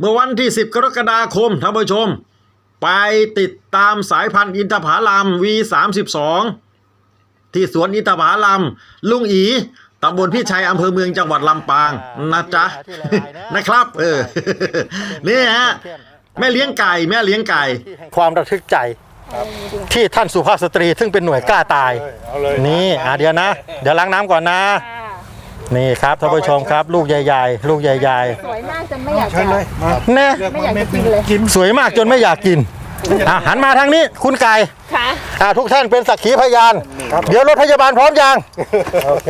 เมื่อวันที่ 10 กรกฎาคมท่านผู้ชม ไปติดตามสายพันธุ์อินทผลัม V32 ที่สวนอินทผลัมลุงอีตำบลพี่ชัยอำเภอเมืองจังหวัดลำปางนะจ๊ะนะครับ เออนี่ฮะแม่เลี้ยงไก่แม่เลี้ยงไก่ ความระทึกใจที่ท่านสุภาพสตรีซึ่งเป็นหน่วยกล้าตาย นี่อะเดี๋ยวนะ เดี๋ยวล้างน้ำก่อนนะ นี่ครับท่านผู้ชมครับ ลูกใหญ่ๆ ลูกใหญ่สวยมากจนไม่อยากจะๆแน่ไม่อยากจะกินเลยสวยมากจนไม่อยากกินอะหันมาทางนี้คุณไก่ค่ะอะทุกท่านเป็นสักขีพยาน เดี๋ยวรถพยาบาลพร้อมยัง โอเค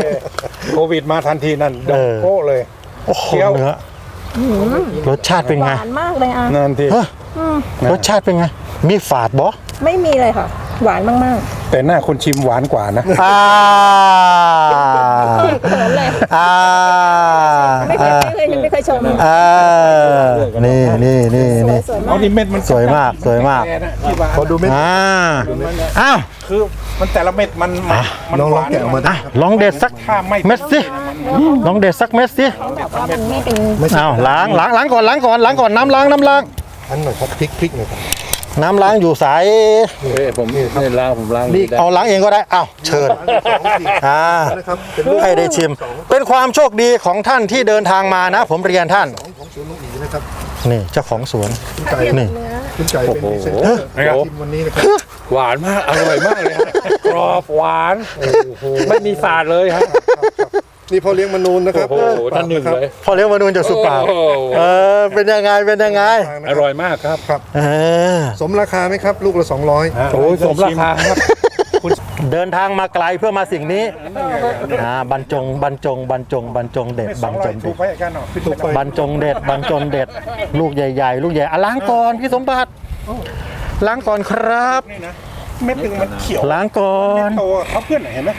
โควิดมาทันทีนั่นดเออกอ โก้เลย โอ้โหเคี้ยว เนื้อรสชาติเป็นหไง วานมากเลยอะ นั่นทีเฮ้ยรสชาติเป็นไง มีฝาดบ่ ไม่มีเลยค่ะ หวานมากแต่หน้าคนชิมหวานกว่านะ อ่าๆเขินเลยอ่าไม่เคยไม่เคยไม่เคยชมอ่านี่นี่นี่สวนี่ยสวยเอามากนี่เม็ดมันสวยมากสวยมากแนะที่หวานขอดูเม็ดอ่าอ้าวคือมันแต่ละเม็ดมันมันมันลองหลองวานแกะออกมาได้ลองเด็ดสักถ้าไม่เม็ดสิลองเด็ดสักเม็ดสิแบบว่ามันไม่เป็นอ้าวล้างล้างล้างก่อนล้างก่อนล้างก่อนน้ำล้างน้ำล้างอันหน่อยครับพริกพริกหน่อยครับ น้ำล้างอยู่สายผมนี่ล้างผมล้างนี่เอาล้างเองก็ได้อ้าวเชิญอ่านะครับเป็นลูกให้ได้ชิม เป็นความโชคดีของท่านที่เดินทางมานะ ผมเรียนท่าน ของสวนลุงอีนะครับนี่เจ้าของสวน คุณไก่นี่ คุณไก่เป็นพรีเซนเตอร์ชิมวันนี้นะครับหวานมากอร่อยมากเลยฮะกรอบหวานไม่มีฝาดเลยฮะ นี่พ่อเลี้ยงมนูนนะครับโอ้โหท่านหนึ่งเลย พอเลี้ยงมานูนจากสุปราบโอ้โห เออเป็นยังไงเป็นยังไงอร่อยมากครับเออสมราคาไหมครับ ลูกละ 200 โอ้ยสมราคาครับ เดินทางมาไกลเพื่อมาสิ่งนี้อ่าบรรจงบรรจงบรรจงบรรจงเด็ดเม็ดบสรองรร้จอยงถูเด็กดไปอาจารย์หน่อยพี่ถูกไปบรรจงเด็ดบรรจงเด็ด ลูกใหญ่ๆ ลูกใหญ่อะล้างก่อนพี่สมบัติล้างก่อนครับนี่นะเม็ดหนึ่งมันเขียวล้างก่อนโตเขาเพื่อนไหนเห็นไหม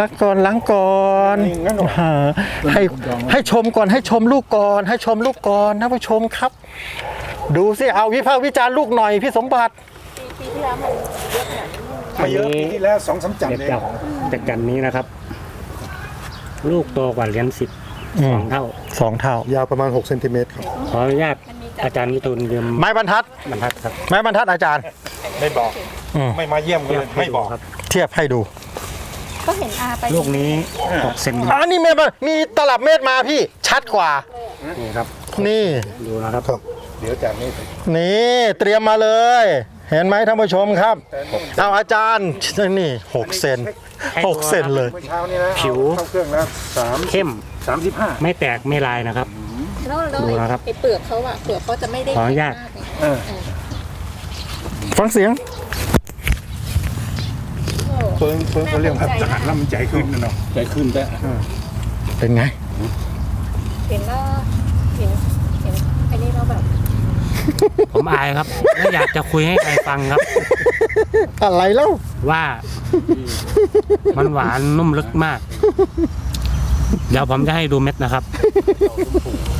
ล้างก่อนล้างก่อนนี่งั้นเหรออ่าให้ให้ชมก่อนให้ชมลูกก่อน ให้ชมลูกก่อนท่านผู้ชมครับ ดูสิเอาวิพากษ์วิจารณ์ลูกหน่อยพี่สมบัติมาเยอะปีที่แล้วสองสามจับเด็ดเลยจากแต่กันนี้นะครับ ลูกโตกว่าเหรียญสิบอืสม องเท่า สองเท่า ยาวประมาณ6เซนติเมตรครับ ขออนุญาตอาจารย์วิทูลยืมไม้บรรทัด บรรทัดครับไม้บรรทัดอาจารย์ ไม่บอก อืม ไม่มาเยี่ยมกันเลยไม่บอกครับเทียบให้ดู ก็เห็นอาไปลูกนี้หกเซนอันนี้เมตรมีตลับเมตรมาพี่ชัดกว่า นี่ครับ นี่ดูนะครับเดี๋ยวจากนี้นี่เตรียมมาเลย เห็นไหมท่านผู้ชมครับ เอาอาจารย์นี่หกเซนหกเซนเลยเมื่อเช้านี้นะผิวเข้าเครื่องแล้วสามเข้มสามสิบห้าไม่แตกไม่ลายนะครับแล้วแล้วดูนะครับไอ้เปลือกเขาอะเปลือกเขาจะไม่ได้ขออนุญาตเออฟังเสียง เพิ่งเพิ่งเขาเรียกว่าทหารน้ำใจขึ้นนะเนาะใจขึ้นแต่เป็นไง เห็นแล้วเห็นเห็นไอ้นี่เราแบบ ผมอายครับไม่อยากจะคุยให้ใครฟังครับ อะไรแล้วว่ามันหวานนุ่มลึกมาก เดี๋ยวผมจะให้ดูเม็ดนะครับ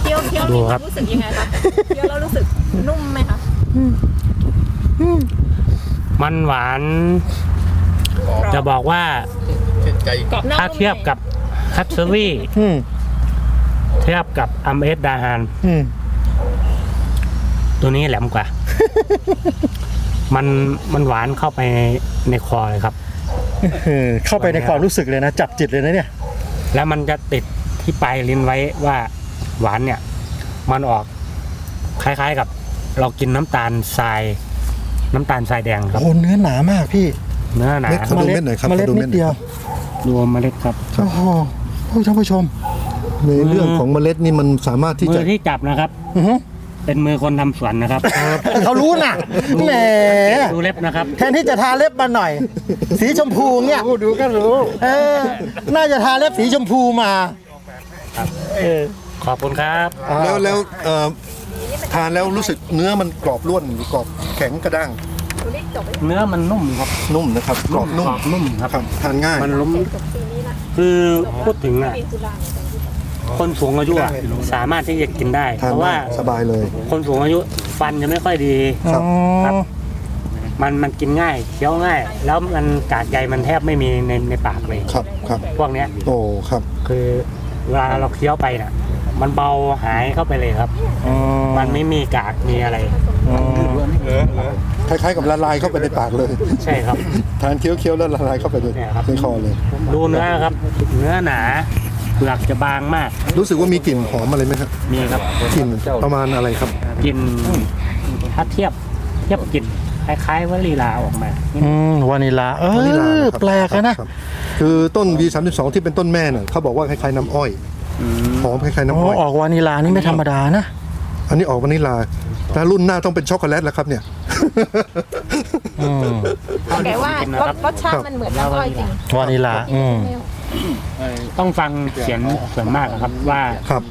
เคี้ยวเคี้ยวดูนี่ครับรู้สึกยังไงคะเคี้ยวแล้วรู้สึกนุ่มไหมคะมันหวาน จะบอกว่ากรอบนอกถ้าเทียบกับฮัตเซอรี่อืมเทียบกับอัมเอสดาฮานอืมตัวนี้แหลมกว่า มันมันหวานเข้าไปในในคอเลยครับเออเข้าไปในความรู้สึกเลยนะ จับจิตเลยนะเนี่ย แล้วมันจะติดที่ปลายลิ้นไว้ว่าหวานเนี่ย มันออกคล้าย ๆกับ เรากินน้ำตาลทราย น้ำตาลทรายแดงครับโอ้เนื้อหนามากพี่ เนื้อหนาเม็ดขอดูเม็ดหน่อยครับเมล็ดขอดูนิเม็ดดหน่อย เดียวรวมเมล็ดครับโอ้โหโอ้ยท่านผู้ชมในเรื่องของเมล็ดนี่มันสามารถที่มืจะ อที่จับนะครับ อือหือเป็นมือคนทำสวนนะครับเขารู้น่ะแหมดูเล็บนะครับ แทนที่จะทาเล็บมาหน่อย สีชมพูเนี่ยดูก็รู้เออน่าจะทาเล็บสีชมพูมาขอบคุณครับ แล้วแล้วเอ่อทานแล้วรู้สึกเนื้อมันกรอบร่วนหรือกรอบแข็งกระด้าง ดูนี่จบไปเนื้อมันนุ่มครับนุ่มนะครับกรอบนุ่มนุ่มครับครับทานง่าย มันล้มจบปีนี้ละคือพูดถึงอะปีตุลาเนี่ยตอนที่คนสูงอายุอะสามารถที่จะกินได้ เพราะว่าสบายเลย คนสูงอายุฟันจะไม่ค่อยดีครับครับมันมันกินง่ายเคี้ยวง่าย แล้วมันกากใยมันแทบไม่มีในในปากเลยครับครับพวกเนี้ยโอ้ครับ คือเวลาเราเคี้ยวไปน่ะ มันเบาหายเข้าไปเลยครับมันไม่มีกากมีอะไร คล้ายๆกับละลายเข้าไปในปากเลย ใช่ครับ ทานเคี้ยวๆแล้วละลายเข้าไปในเนี่ยครับ ในคอเลย ดูเนื้อครับ เนื้อหนาเปลือกจะบางมากรู้สึกว่ามีกลิ่นหอมอะไรไหมครับมีครับกลิ่นประมาณอะไรครับกลินถ้าเทียบเทียบกลิ่นคล้ายๆวลีลาออกมา อืมวานิลา เอวานิลาอ นะครับแปลกอะนะครับคือต้น V32 ที่เป็นต้นแม่น่ะเขาบอกว่าคล้ายๆน้ำอ้อยหอมคล้ายๆโอ้น้ำอ้อย ออกวานิลานี่ไม่ธรรมดานะ อันนี้ออกวานิลาถ้ารุ่นหน้าต้องเป็นช็อกโกแลตแล้วครับเนี่ย อืมแต่ว่ารสรสชาติมันเหมือนน้ำอ้อยจริงวานิลาอืมต้องฟังเสียงส่วนมากนะครับว่าครับ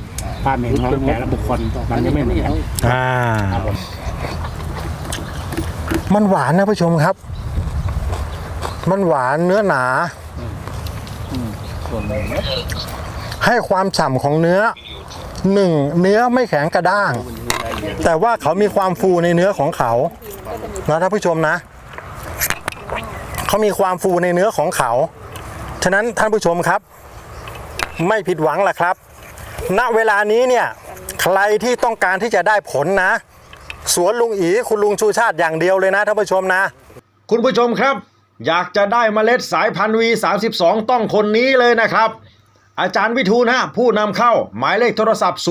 ความเห็นของแต่ละบุคคลมันจะไม่เหมือนกันอ่ามันหวานนะผู้ชมครับ มันหวานเนื้อหนา ให้ความฉ่ำของเนื้อหนึ่งเนื้อไม่แข็งกระด้าง แต่ว่าเขามีความฟูในเนื้อของเขา นะท่านผู้ชมนะ เขามีความฟูในเนื้อของเขา ฉะนั้นท่านผู้ชมครับ ไม่ผิดหวังแหละครับ ณเวลานี้เนี่ย ใครที่ต้องการที่จะได้ผลนะ สวนลุงอีคุณลุงชูชาติอย่างเดียวเลยนะท่านผู้ชมนะ คุณผู้ชมครับ อยากจะได้เมล็ดสายพันธุ์ V32 ต้องคนนี้เลยนะครับ อาจารย์วิทูลฮะผู้นำเข้าหมายเลขโทรศัพท์ 081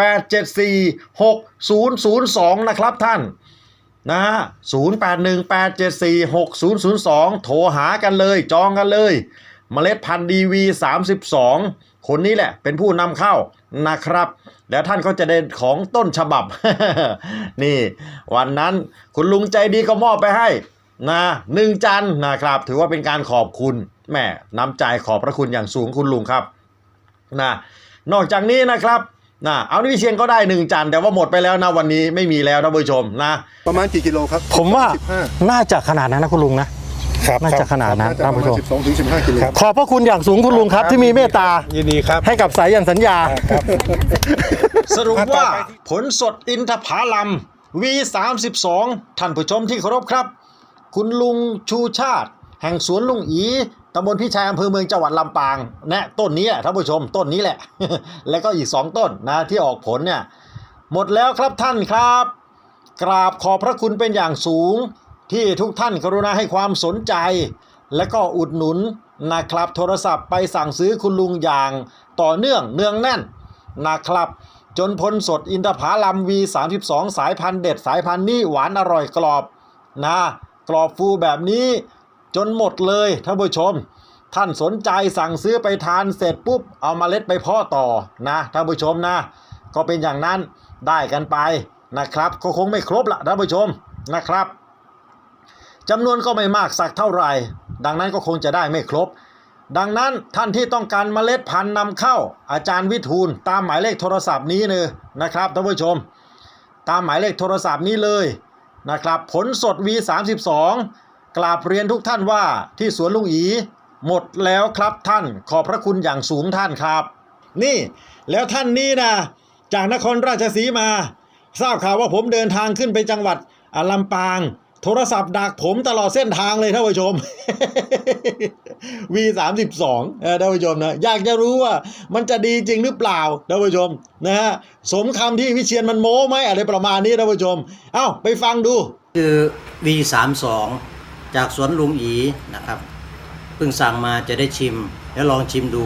874 6002 นะครับท่าน นะฮะ081 874 6002โทรหากันเลย จองกันเลยเมล็ดพันธุ์ดีวี32คนนี้แหละเป็นผู้นำเข้านะครับ แล้วท่านก็จะได้ของต้นฉบับ นี่ วันนั้นคุณลุงใจดีก็มอบไปให้นะหนึ่งจันนะครับ ถือว่าเป็นการขอบคุณแม่น้ำใจขอบพระคุณอย่างสูงคุณลุงครับนะนอกจากนี้นะครับ นะเอานิวิเชียนก็ได้หนึ่งจันแต่ว่าหมดไปแล้วนะวันนี้ไม่มีแล้วนะผู้ชมนะ ประมาณกี่กิโลครับผมว่า15น่าจะขนาดนั้นนะคุณลุงนะ ครับน่าจะขนาดนั้นน่าจะท่านประผู้มาชณม12ถึง15กิโลขอบพระคุณอย่างสูงคุณลุงครับที่มีเมตตายินดีครับ ให้กับสายยันสัญญา สรุปว่าผลสดอินทผลัม V32 ท่านผู้ชมที่เคารพครับ คุณลุงชูชาติ แห่งสวนลุงอี ตำบลพิชัยอำเภอเมืองจังหวัดลำปางแนะต้นนี้ท่านผู้ชมต้นนี้แหละ แล้วก็อีก 2 ต้นนะที่ออกผลเนี่ยหมดแล้วครับท่านครับ กราบขอบพระคุณเป็นอย่างสูง ที่ทุกท่านกรุณาให้ความสนใจ และก็อุดหนุนนะครับโทรศัพท์ไปสั่งซื้อคุณลุงอย่างต่อเนื่องเนืองแน่นนะครับ จนพลสดอินทผลัม V32 สายพันธุ์เด็ดสายพันธุ์นี้หวานอร่อยกรอบนะกรอบฟูแบบนี้ จนหมดเลยท่านผู้ชม ท่านสนใจสั่งซื้อไปทานเสร็จปุ๊บเอามาเล็ดไปพาะต่อนะท่านผู้ชมนะ ก็เป็นอย่างนั้นได้กันไปนะครับก็คงไม่ครบละท่านผู้ชมนะครับจำนวนก็ไม่มากสักเท่าไหร่ ดังนั้นก็คงจะได้ไม่ครบ ดังนั้นท่านที่ต้องการเมล็ดพันธุ์นำเข้า อาจารย์วิทูลตามหมายเลขโทรศัพท์นี้เลยนะครับท่านผู้ชม ตามหมายเลขโทรศัพท์นี้เลยนะครับ ผลสด V32 กราบเรียนทุกท่านว่าที่สวนลุงอีหมดแล้วครับท่านขอบพระคุณอย่างสูงท่านครับ นี่แล้วท่านนี้นะจากนครราชสีมา ทราบข่าวว่าผมเดินทางขึ้นไปจังหวัดอลำปาง โทรศัพท์ดักผมตลอดเส้นทางเลยท่านผู้ชม V32 เออท่านผู้ชมนะอยากจะรู้ว่ามันจะดีจริงหรือเปล่าท่านผู้ชมนะฮะสมคำที่วิเชียนมันโม้ไหมอะไรประมาณนี้ท่านผู้ชม เอ้าไปฟังดูคือ V32 จากสวนลุงอีนะครับเพิ่งสั่งมาจะได้ชิม แล้วลองชิมดู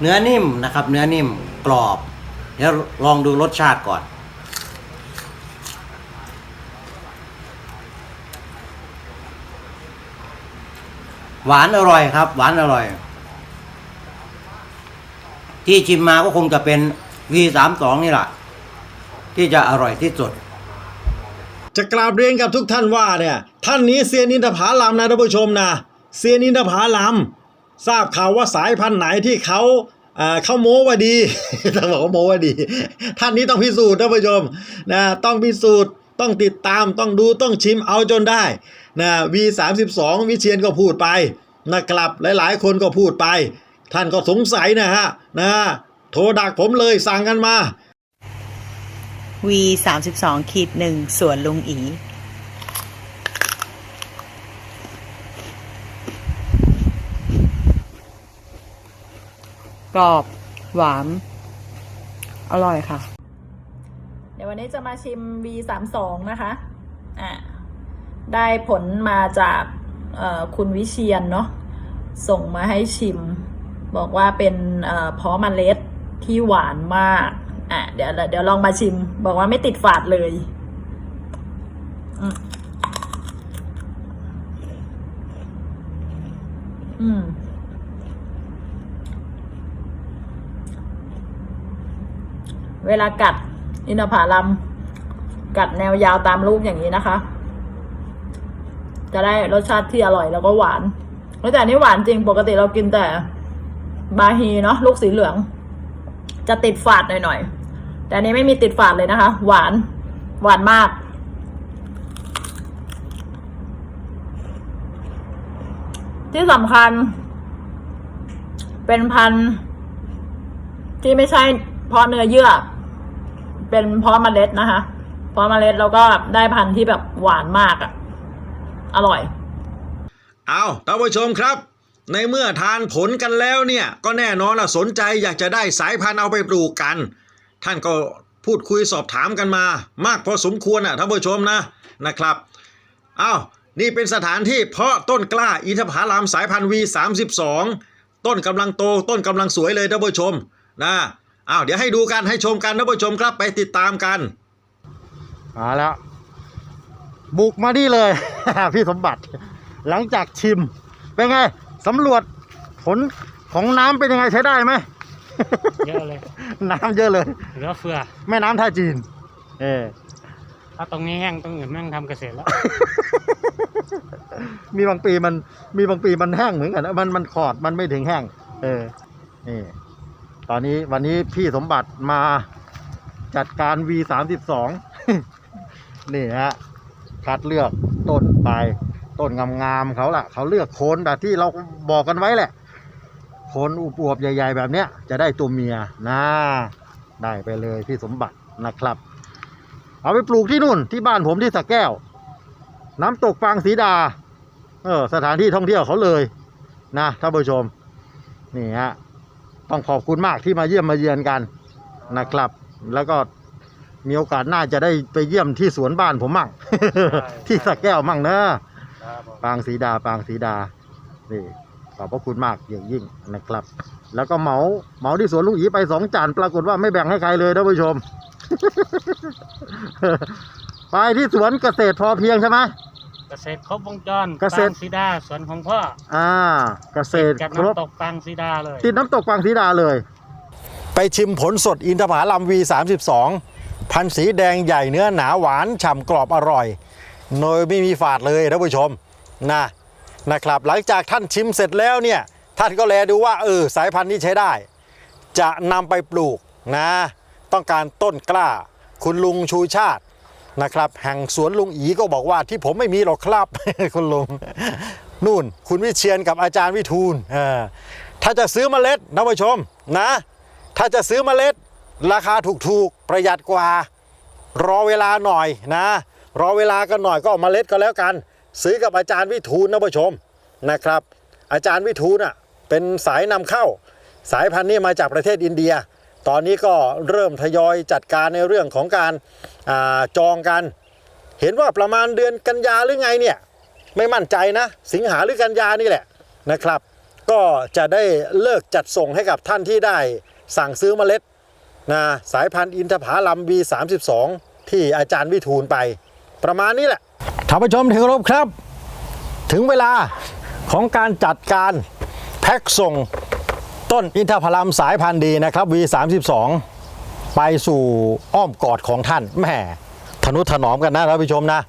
เนื้อนิ่มนะครับ เนื้อนิ่มกรอบเดี๋ยวลองดูรสชาติก่อน หวานอร่อยครับ หวานอร่อย ที่ชิมมาก็คงจะเป็น V32 นี่แหละ ที่จะอร่อยที่สุด จะกราบเรียนกับทุกท่านว่าเนี่ยท่านนี้เซียนอินทผลัมนะท่านผู้ชมนะเซียนอินทผลัมทราบข่าวว่าสายพันธุ์ไหนที่เขาเขาโม้ว่าดีต้องบอกว่าโม้ว่าดี ท่านนี้ต้องพิสูจน์ท่านผู้ชมนะต้องพิสูจน์ต้องติดตามต้องดูต้องชิมเอาจนได้นะ V32 วิเชียนก็พูดไปนะครับหลาย ๆ คนก็พูดไป ท่านก็สงสัยนะฮะนะโทรดักผมเลยสั่งกันมา V 3 2ขีดหนึ่งสวนลุงอีกรอบ หวาน อร่อยค่ะ เดี๋ยววันนี้จะมาชิม V32 นะคะ อ่าได้ผลมาจากคุณวิเชียนเนาะ ส่งมาให้ชิม บอกว่าเป็นเอ่อเพาะเมล็ดที่หวานมาก อะเดี๋ยวเดี๋ยวลองมาชิม บอกว่าไม่ติดฝาดเลยอืมเวลากัดอินทผลัมกัดแนวยาวตามลูกอย่างนี้นะคะ จะได้รสชาติที่อร่อยแล้วก็หวานแต่อันนี้หวานจริงปกติเรากินแต่บาฮีเนาะลูกสีเหลือง จะติดฝาดหน่อยๆ แต่อันนี้ไม่มีติดฝาดเลยนะคะ หวาน หวานมาก ที่สำคัญ เป็นพันธุ์ที่ไม่ใช่เพาะเนื้อเยื่อ เป็นเพาะเมล็ดนะคะ เพาะเมล็ดแล้วก็ได้พันธุ์ที่แบบหวานมากอะ่ะ อร่อย เอาท่านผู้ชมครับในเมื่อทานผลกันแล้วเนี่ย ก็แน่นอนล่ะสนใจอยากจะได้สายพันธุ์เอาไปปลูกกัน ท่านก็พูดคุยสอบถามกันมา มากพอสมควรนะท่านผู้ชมนะนะครับเอานี่เป็นสถานที่เพาะต้นกล้าอินทผลัมสายพันธุ์ V32 ต้นกำลังโตต้นกำลังสวยเลยท่านผู้ชมนะอ้าวเดี๋ยวให้ดูกันให้ชมกันท่านผู้ชมครับไปติดตามกันมาแล้ว บุกมานี่เลย พี่สมบัติ หลังจากชิม เป็นไงสำรวจผลของน้ำเป็นยังไงใช้ได้ไหม เยอะเลย น้ำเยอะเลย เหลือเฟือ แม่น้ำท่าจีน เออถ้าตรงนี้แห้งตรงอื่นแม่งทำเกษตรแล้ว มีบางปีมันมีบางปีมันแห้งเหมือนกันนะมันมันขอดมันไม่ถึงแห้ง เออ นี่ ตอนนี้วันนี้พี่สมบัติมาจัดการ V สามสิบสองนี่ฮะคัดเลือกต้นไป ต้นงามๆเขาล่ะ เขาเลือกโคนแบบที่เราบอกกันไว้แหละ โคนอวบๆใหญ่ ๆ แบบเนี้ยจะได้ตัวเมียนะได้ไปเลยพี่สมบัตินะครับ เอาไปปลูกที่นู่นที่บ้านผมที่สระแก้ว น้ำตกฟางสีดา เออสถานที่ท่องเที่ยวเขาเลยนะท่านผู้ชมนี่ฮะต้องขอบคุณมากที่มาเยี่ยมมาเยือนกันนะครับ แล้วก็มีโอกาสน่าจะได้ไปเยี่ยมที่สวนบ้านผมมั่งที่สระแก้วมั่งนะปางสีดาปางสีดานี่ ขอบพระคุณมากอย่างยิ่งนะครับ แล้วก็เหมาเหมาที่สวนลุงอีไปสองจานปรากฏว่าไม่แบ่งให้ใครเลยท่านผู้ชม ไปที่สวนเกษตรพอเพียงใช่ไหมเกษตรครบวงจรเกษตรปางสีดาสวนของพ่ออ่า เกษตรกับครบน้ำตกปางสีดาเลย ติดน้ำตกปางสีดาเลย ไปชิมผลสดอินทผลัม V32 พันธุ์สีแดงใหญ่เนื้อหนาหวานฉ่ำกรอบอร่อย โดยไม่มีฝาดเลยท่านผู้ชมนะ นะครับ หลังจากท่านชิมเสร็จแล้วเนี่ยท่านก็แลดูว่าเออสายพันธุ์นี้ใช้ได้ จะนำไปปลูกนะ ต้องการต้นกล้า คุณลุงชูชาตินะครับแห่งสวนลุงอีก็บอกว่าที่ผมไม่มีหรอกครับคุณลุงนู่น คุณวิเชียนกับอาจารย์วิทูลถ้าจะซื้อเมล็ดนะผู้ชมนะ ถ้าจะซื้อเมล็ด ราคาถูกๆประหยัดกว่า รอเวลาหน่อยนะ รอเวลากันหน่อยก็เอาเมล็ดก็แล้วกัน ซื้อกับอาจารย์วิทูลนะผู้ชมนะครับ อาจารย์วิทูลอะเป็นสายนำเข้า สายพันธุ์นี้มาจากประเทศอินเดีย ตอนนี้ก็เริ่มทยอยจัดการในเรื่องของการอาจองกัน เห็นว่าประมาณเดือนกันยาหรือไงเนี่ยไม่มั่นใจนะ สิงหาหรือกันยานี่แหละนะครับ ก็จะได้เลิกจัดส่งให้กับท่านที่ได้สั่งซื้อเมล็ดนะสายพันธุ์อินทผลัม B32 ที่อาจารย์วิทูลไป ประมาณนี้แหละ ท่านผู้ชมที่เคารพครับ ถึงเวลาของการจัดการแพ็คส่งต้นอินทผลัมสายพันธุ์ดีนะครับ V32 ไปสู่อ้อมกอดของท่านแหมทนุถนอมกันนะท่านผู้ชมนะ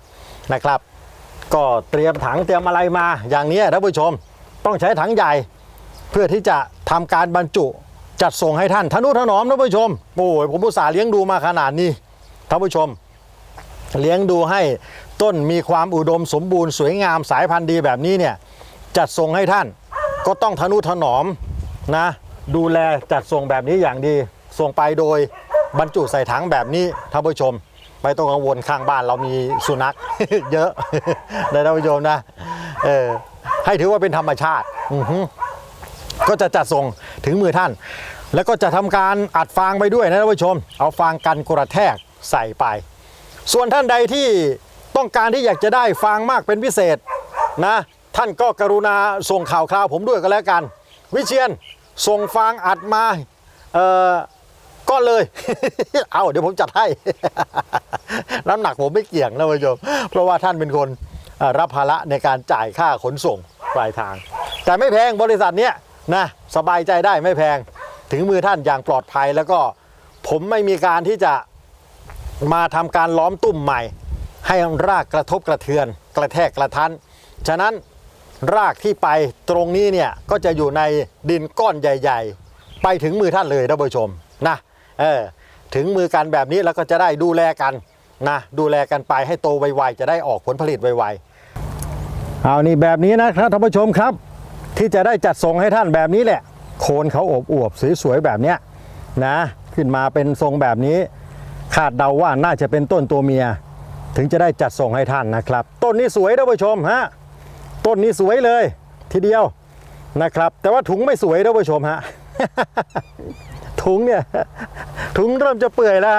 นะครับ ก็เตรียมถังเตรียมอะไรมาอย่างนี้ท่านผู้ชม ต้องใช้ถังใหญ่เพื่อที่จะทำการบรรจุจัดส่งให้ท่านทนุถนอมท่านผู้ชมโอ้ยผมอุตส่าห์เลี้ยงดูมาขนาดนี้ท่านผู้ชม เลี้ยงดูให้ต้นมีความอุดมสมบูรณ์สวยงามสายพันธุ์ดีแบบนี้เนี่ยจัดส่งให้ท่านก็ต้องทนุถนอมนะดูแลจัดส่งแบบนี้อย่างดี ส่งไปโดยบรรจุใส่ถังแบบนี้ท่านผู้ชม ไม่ต้องกังวลข้างบ้านเรามีสุนัข เยอะนะท่านผู้ชมนะเออให้ถือว่าเป็นธรรมชาติก็จะจัดส่งถึงมือท่าน แล้วก็จะทำการอัดฟางไปด้วยนะท่านผู้ชม เอาฟางกันกระแทกใส่ไป ส่วนท่านใดที่ต้องการที่อยากจะได้ฟางมากเป็นพิเศษนะท่านก็กรุณาส่งข่าวคราวผมด้วยก็แล้วกัน วิเชียนส่งฟางอัดมาเอ่อก้อนเลย เอาเดี๋ยวผมจัดให้ น้ำหนักผมไม่เกี่ยงนะผู้ชมเพราะว่าท่านเป็นคนรับภาระในการจ่ายค่าขนส่งปลายทาง แต่ไม่แพงบริษัทเนี้ยนะสบายใจได้ไม่แพงถึงมือท่านอย่างปลอดภัยแล้วก็ผมไม่มีการที่จะ มาทำการล้อมตุ่มใหม่ ให้รากกระทบกระเทือน กระแทกกระทันฉะนั้นรากที่ไปตรงนี้เนี่ยก็จะอยู่ในดินก้อนใหญ่ ๆ ไปถึงมือท่านเลยท่านผู้ชมนะเออถึงมือกันแบบนี้แล้วก็จะได้ดูแลกันนะดูแลกันไปให้โตไวๆจะได้ออกผลผลิตไวๆเอานี่แบบนี้นะครับท่านผู้ชมครับ ที่จะได้จัดส่งให้ท่านแบบนี้แหละ โคนเขาอบอวบสวยๆแบบเนี้ยนะขึ้นมาเป็นทรงแบบนี้ คาดเดาว่าน่าจะเป็นต้นตัวเมีย ถึงจะได้จัดส่งให้ท่านนะครับ ต้นนี้สวยท่านผู้ชมฮะต้นนี้สวยเลยทีเดียวนะครับ แต่ว่าถุงไม่สวยท่านผู้ชมฮะถุงเนี่ยถุงเริ่มจะเปื่อยแล้ว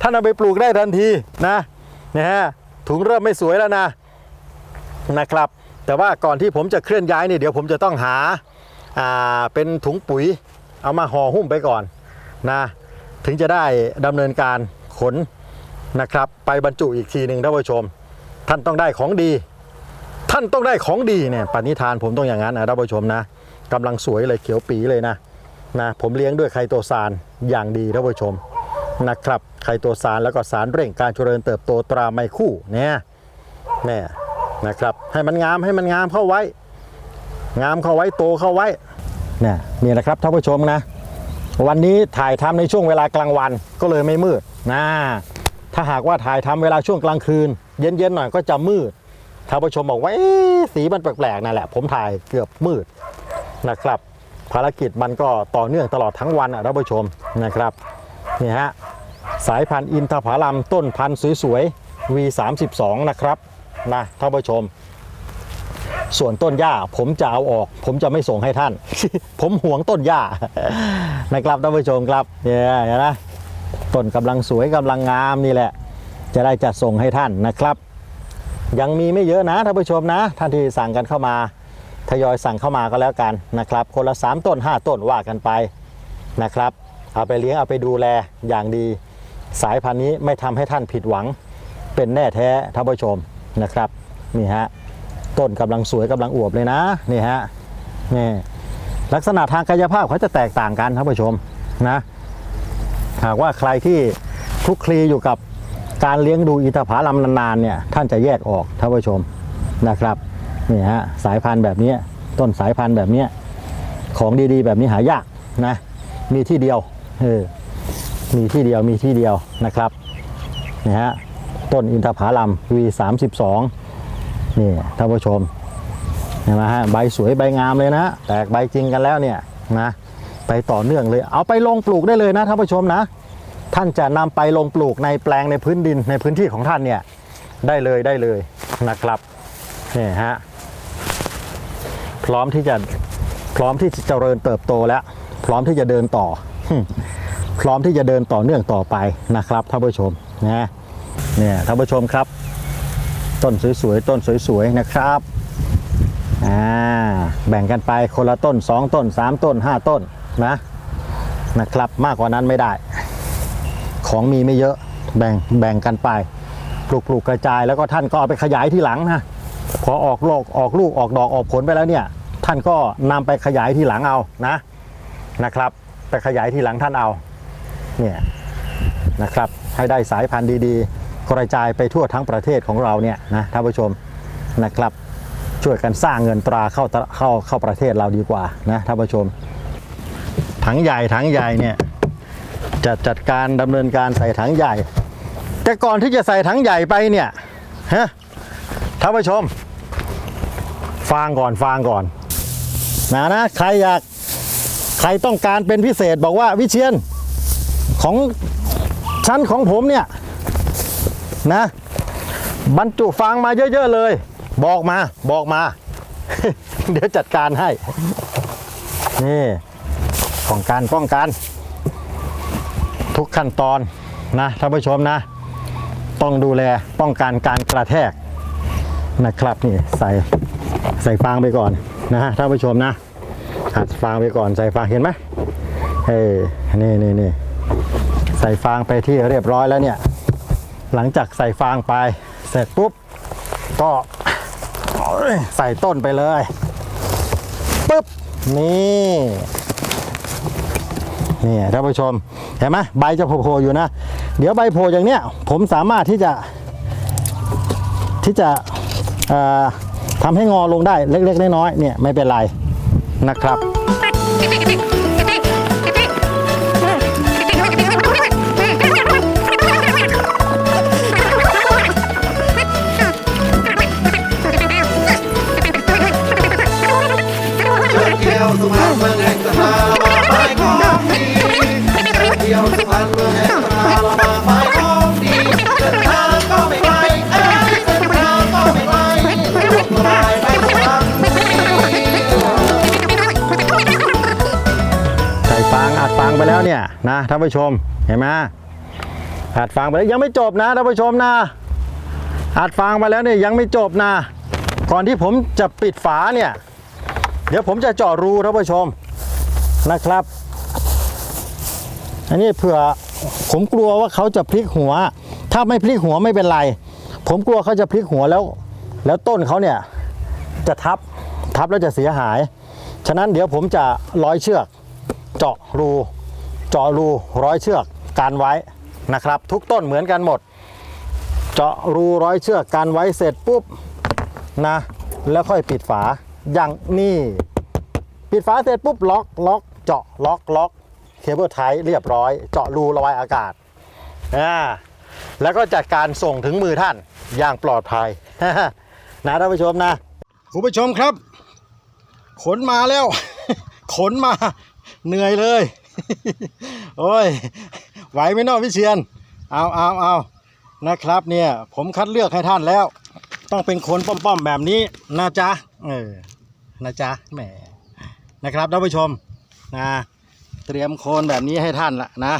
ท่านเอาไปปลูกได้ทันทีนะนะฮะถุงเริ่มไม่สวยแล้วนะนะครับ แต่ว่าก่อนที่ผมจะเคลื่อนย้ายเนี่ยเดี๋ยวผมจะต้องหาอ่าเป็นถุงปุ๋ย เอามาห่อหุ้มไปก่อนนะถึงจะได้ดำเนินการ ขนนะครับ ไปบรรจุอีกทีหนึ่งท่านผู้ชม ท่านต้องได้ของดี ท่านต้องได้ของดีเนี่ยปณิธานผมต้องอย่างนั้นนะท่านผู้ชมนะกำลังสวยเลยเขียวปีเลยนะนะผมเลี้ยงด้วยไคโตซานอย่างดีท่านผู้ชมนะครับไคโตซานแล้วก็สารเร่งการเจริญเติบโตตราไมคู่เนี่ยเนี่ยนะครับให้มันงามให้มันงามเข้าไว้ งามเข้าไว้โตเข้าไว้เนี่ยนี่นะครับท่านผู้ชมนะ วันนี้ถ่ายทำในช่วงเวลากลางวันก็เลยไม่มืดนะถ้าหากว่าถ่ายทำเวลาช่วงกลางคืน เย็นๆหน่อยก็จะมืดท่านผู้ชมบอกว่าสีมันแปลกๆนั่นแหละ ผมถ่ายเกือบมืดนะครับ ภารกิจมันก็ต่อเนื่องตลอดทั้งวันอะท่านผู้ชมนะครับนี่ฮะสายพันธุ์อินทผลัมต้นพันธุ์สวยๆ V32 นะครับนะท่านผู้ชม ส่วนต้นหญ้าผมจะเอาออก ผมจะไม่ส่งให้ท่าน ผมหวงต้นหญ้านะครับท่านผู้ชมครับเนี่ยนไหมต้นกำลังสวยกำลังงามนี่แหละ จะได้จัดส่งให้ท่านนะครับ ยังมีไม่เยอะนะท่านผู้ชมนะ ท่านที่สั่งกันเข้ามาทยอยสั่งเข้ามาก็แล้วกันนะครับ คนละ 3 ต้น 5 ต้นว่ากันไปนะครับ เอาไปเลี้ยงเอาไปดูแลอย่างดี สายพันธุ์นี้ไม่ทำให้ท่านผิดหวังเป็นแน่แท้ท่านผู้ชมนะครับนี่ฮะ ต้นกำลังสวยกำลังอวบเลยนะนี่ฮะนี่ลักษณะทางกายภาพเขาจะแตกต่างกันท่านผู้ชมนะหากว่าใครที่คลุกคลีอยู่กับการเลี้ยงดูอินทผลัมนานๆเนี่ยท่านจะแยกออกท่านผู้ชมนะครับนี่ฮะสายพันธุ์แบบนี้ต้นสายพันธุ์แบบนี้ของดีๆ แบบนี้หายากนะมีที่เดียวเออมีที่เดียวมีที่เดียวนะครับนี่ฮะต้นอินทผลัม V32 นี่ท่านผู้ชมเห็นไหมฮะใบสวยใบงามเลยนะแตกใบจริงกันแล้วเนี่ยนะไปต่อเนื่องเลย เอาไปลงปลูกได้เลยนะท่านผู้ชมนะ ท่านจะนำไปลงปลูกในแปลงในพื้นดินในพื้นที่ของท่านเนี่ยได้เลยได้เลยนะครับนี่ฮะพร้อมที่จะพร้อมที่จะเจริญเติบโตแล้ว พร้อมที่จะเดินต่อ พร้อมที่จะเดินต่อเนื่องต่อไปนะครับท่านผู้ชมนะเนี่ยท่านผู้ชมครับ ต้นสวยๆต้นสวยๆนะครับอ่าแบ่งกันไปคนละต้น 2 ต้น 3 ต้น 5 ต้นนะนะครับมากกว่านั้นไม่ได้ ของมีไม่เยอะแบ่งแบ่งกันไปปลูกปลูกกระจายแล้วก็ท่านก็เอาไปขยายที่หลังนะพอออกโลกออกลูกออกดอกออกผลไปแล้วเนี่ยท่านก็นำไปขยายที่หลังเอานะนะครับ ไปขยายที่หลังท่านเอาเนี่ยนะครับให้ได้สายพันธุ์ดีๆ กระจายไปทั่วทั้งประเทศของเราเนี่ยนะท่านผู้ชมนะครับช่วยกันสร้างเงินตราเข้าเข้าเข้าประเทศเราดีกว่านะท่านผู้ชมถังใหญ่ถังใหญ่เนี่ยจะจัดการดำเนินการใส่ถังใหญ่ แต่ก่อนที่จะใส่ถังใหญ่ไปเนี่ยฮะท่านผู้ชม ฟังก่อนฟังก่อนนะนะใครอยากใครต้องการเป็นพิเศษบอกว่าวิเชียนของชั้นของผมเนี่ย นะ บรรจุฟางมาเยอะ ๆ เลย บอกมาบอกมา เดี๋ยวจัดการให้ นี่ป้องกันป้องกัน ทุกขั้นตอนนะท่านผู้ชมนะ ต้องดูแลป้องกันการกระแทกนะครับนี่ใส่ใส่ฟางไปก่อนนะฮะท่านผู้ชมนะหัดฟางไปก่อนใส่ฟางเห็นไหมเฮ้ยนี่นี่นี่ใส่ฟางไปที่เรียบร้อยแล้วเนี่ย หลังจากใส่ฟางไป เสร็จปุ๊บ ก็ใส่ต้นไปเลยปุ๊บ นี่นี่ท่านผู้ชม เห็นไหมใบจะโผล่อยู่นะ เดี๋ยวใบโผล่อย่างเนี้ย ผมสามารถที่จะ ที่จะทำให้งอลงได้เล็กๆน้อยๆเนี่ยไม่เป็นไรนะครับ นะท่านผู้ชมเห็นไหมอัดฟางไปแล้วยังไม่จบนะท่านผู้ชมนะอัดฟางไปแล้วเนี่ยยังไม่จบนะ ก่อนที่ผมจะปิดฝาเนี่ย เดี๋ยวผมจะเจาะรูท่านผู้ชมนะครับ อันนี้เผื่อผมกลัวว่าเขาจะพลิกหัว ถ้าไม่พลิกหัวไม่เป็นไร ผมกลัวเขาจะพลิกหัวแล้ว แล้วต้นเขาเนี่ยจะทับทับแล้วจะเสียหาย ฉะนั้นเดี๋ยวผมจะร้อยเชือก เจาะรู เจาะรูร้อยเชือกการไว้นะครับ ทุกต้นเหมือนกันหมด เจาะรูร้อยเชือกการไว้เสร็จปุ๊บนะแล้วค่อยปิดฝาอย่างนี่ปิดฝาเสร็จปุ๊บล็อกล็อกเจาะล็อกล็อกเคเบิลไทเรียบร้อย เจาะรูระบายอากาศอ่าแล้วก็จัดการส่งถึงมือท่านอย่างปลอดภัยนะท่านผู้ชมนะคุณผู้ชมครับ ขนมาแล้ว ขนมาเหนื่อยเลย โอ้ย ไหวไหมเนอวิเชียน เอาเอาเอานะครับเนี่ย ผมคัดเลือกให้ท่านแล้ว ต้องเป็นคนป้อมๆแบบนี้นะจ๊ะ เออ นะจ๊ะ แหม นะครับท่านผู้ชม นะ เตรียมโคนแบบนี้ให้ท่านละนะ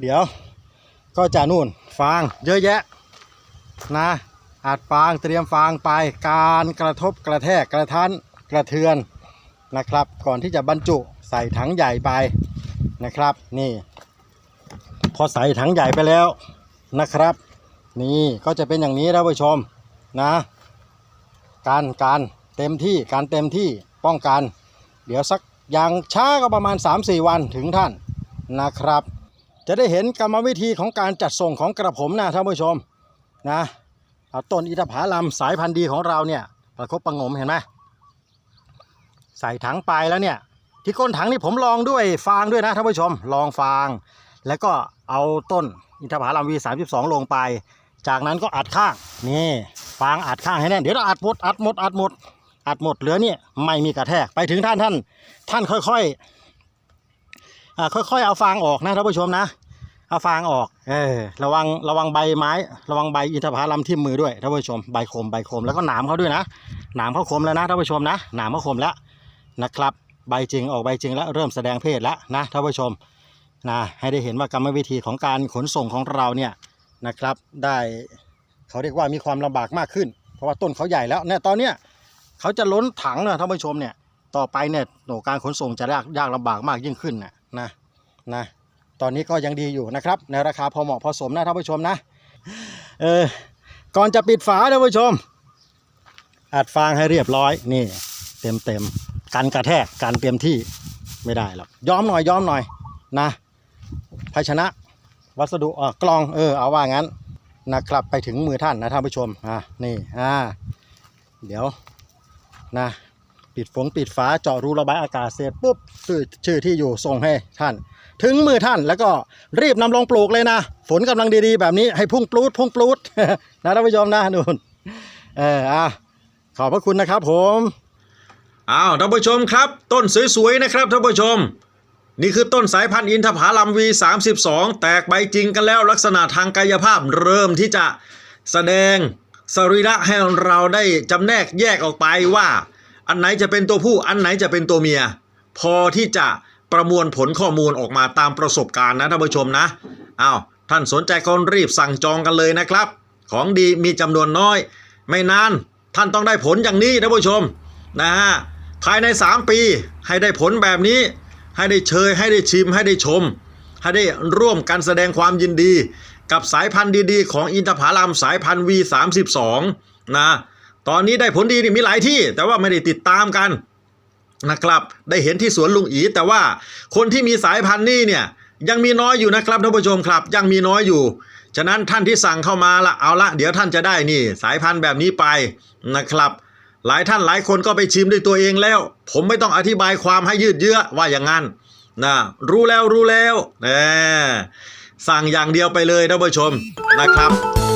เดี๋ยว ก็จะนู่น ฟาง เยอะแยะ นะอัดฟางเตรียมฟางไปการกระทบกระแทกกระทันกระเทือนนะครับ ก่อนที่จะบรรจุ ใส่ถังใหญ่ไปนะครับ นี่ พอใส่ถังใหญ่ไปแล้วนะครับ นี่ก็จะเป็นอย่างนี้ท่านผู้ชมนะ การการเต็มที่การเต็มที่ป้องกัน เดี๋ยวสักอย่างช้าก็ประมาณ 3-4 วันถึงท่านนะครับ จะได้เห็นกรรมวิธีของการจัดส่งของกระผมนะท่านผู้ชมนะเอาต้นอิฐผาลัมสายพันธุ์ดีของเราเนี่ยประคบประงมเห็นไหมใส่ถังไปแล้วเนี่ย ที่ก้นถังนี่ผมลองด้วยฟางด้วยนะท่านผู้ชมลองฟาง แล้วก็เอาต้นอินทผลัมวี32ลงไป จากนั้นก็อัดข้างนี่ฟางอัดข้างให้แน่นเดี๋ยวเราอัดหมดอัดหมดอัดหมดอัดหมดเหลือเนี่ยไม่มีกระแทกไปถึงท่านท่าน ท่านค่อยๆอ่าค่อยๆเอาฟางออกนะท่านผู้ชมนะเอาฟางออกเออระวังระวังใบไม้ ระวังใบอินทผลัมทิ่มมือด้วยท่านผู้ชมใบคมใบคมแล้วก็หนามเขาด้วยนะหนามเขาคมแล้วนะท่านผู้ชมนะหนามเขาคมแล้วนะครับ ใบจริงออกใบจริงแล้วเริ่มแสดงเพศแล้วนะท่านผู้ชมนะให้ได้เห็นว่ากรรมวิธีของการขนส่งของเราเนี่ยนะครับ ได้เขาเรียกว่ามีความลำบากมากขึ้น เพราะว่าต้นเขาใหญ่แล้วเนี่ยตอนเนี้ยเขาจะล้นถังนะท่านผู้ชมเนี่ยต่อไปเนี่ยโหนการขนส่งจะยากยากลำบากมากยิ่งขึ้นนะนะนะตอนนี้ก็ยังดีอยู่นะครับ ในราคาพอเหมาะพอสมนะท่านผู้ชมนะเออก่อนจะปิดฝาท่านผู้ชมอัดฟางให้เรียบร้อยนี่เต็มเต็ม กันกระแทกกันเตรียมที่ไม่ได้หรอกย้อมหน่อยย้อมหน่อยนะภาชนะวัสดุเออกลองเออเอาว่างั้นนะครับไปถึงมือท่านนะท่านผู้ชมอะนี่อ่าเดี๋ยวนะปิดฝงปิดฝาเจาะรูระบายอากาศเสร็จปุ๊บชื่อชื่อที่อยู่ส่งให้ท่าน ถึงมือท่านแล้วก็รีบนำลงปลูกเลยนะ ฝนกำลังดีๆ แบบนี้ให้พุ่งปลูดพุ่งปลูดนะท่านผู้ชมนะนู่นเอออะขอบพระคุณนะครับผม อ้าวท่านผู้ชมครับ ต้นสวยๆนะครับท่านผู้ชม นี่คือต้นสายพันธุ์อินทผลัม V32 แตกใบจริงกันแล้วลักษณะทางกายภาพเริ่มที่จะแสดงสรีระให้เราได้จำแนกแยกออกไปว่า อันไหนจะเป็นตัวผู้อันไหนจะเป็นตัวเมีย พอที่จะประมวลผลข้อมูลออกมาตามประสบการณ์นะท่านผู้ชมนะอ้าวท่านสนใจก็รีบสั่งจองกันเลยนะครับ ของดีมีจำนวนน้อย ไม่นานท่านต้องได้ผลอย่างนี้ท่านผู้ชมนะฮะ ภายใน 3 ปีให้ได้ผลแบบนี้ ให้ได้เชย ให้ได้ชิม ให้ได้ชม ให้ได้ร่วมกันแสดงความยินดี กับสายพันธุ์ดีๆ ของอินทผลัมสายพันธุ์ V32 นะ ตอนนี้ได้ผลดีนี่มีหลายที่ แต่ว่าไม่ได้ติดตามกันนะครับ ได้เห็นที่สวนลุงอีแต่ว่าคนที่มีสายพันธุ์นี่เนี่ยยังมีน้อยอยู่นะครับท่านผู้ชมครับ ยังมีน้อยอยู่ ฉะนั้นท่านที่สั่งเข้ามาละเอาละเดี๋ยวท่านจะได้นี่ สายพันธุ์แบบนี้ไปนะครับ หลายท่านหลายคนก็ไปชิมด้วยตัวเองแล้ว ผมไม่ต้องอธิบายความให้ยืดเยื้อว่าอย่างนั้นนะรู้แล้วรู้แล้วนะสั่งอย่างเดียวไปเลยท่านผู้ชมนะครับ